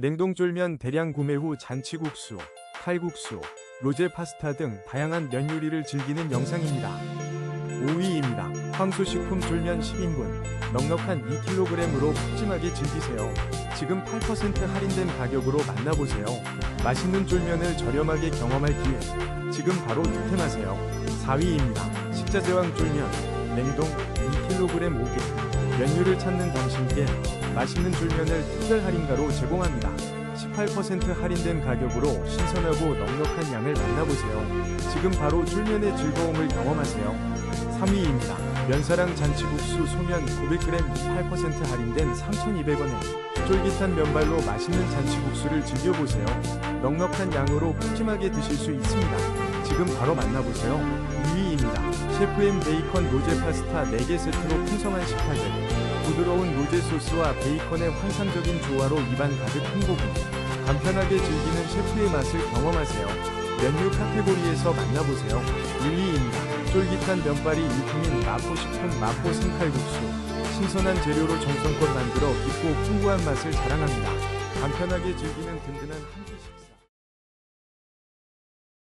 냉동쫄면 대량 구매 후 잔치국수, 칼국수, 로제 파스타 등 다양한 면 요리를 즐기는 영상입니다. 5위입니다. 황소식품 쫄면 10인분, 넉넉한 2kg으로 푸짐하게 즐기세요. 지금 8% 할인된 가격으로 만나보세요. 맛있는 쫄면을 저렴하게 경험할 기회. 지금 바로 득템하세요. 4위입니다. 식자재왕 쫄면, 냉동 2kg 5개. 면류를 찾는 당신께 맛있는 쫄면을 특별 할인가로 제공합니다. 18% 할인된 가격으로 신선하고 넉넉한 양을 만나보세요. 지금 바로 쫄면의 즐거움을 경험하세요. 3위입니다. 면사랑 잔치국수 소면 900g 8% 할인된 3,200원에 쫄깃한 면발로 맛있는 잔치국수를 즐겨보세요. 넉넉한 양으로 푸짐하게 드실 수 있습니다. 지금 바로 만나보세요. 2위입니다. 셰프엠 베이컨 로제 파스타 4개 세트로 풍성한 식탁을 부드러운 로제 소스와 베이컨의 환상적인 조화로 입안 가득 행복을 간편하게 즐기는 셰프의 맛을 경험하세요. 면류 카테고리에서 만나보세요. 1위입니다. 쫄깃한 면발이 일품인 마포 식품 마포 생칼국수. 신선한 재료로 정성껏 만들어 깊고 풍부한 맛을 자랑합니다. 간편하게 즐기는 든든한 한끼 식사.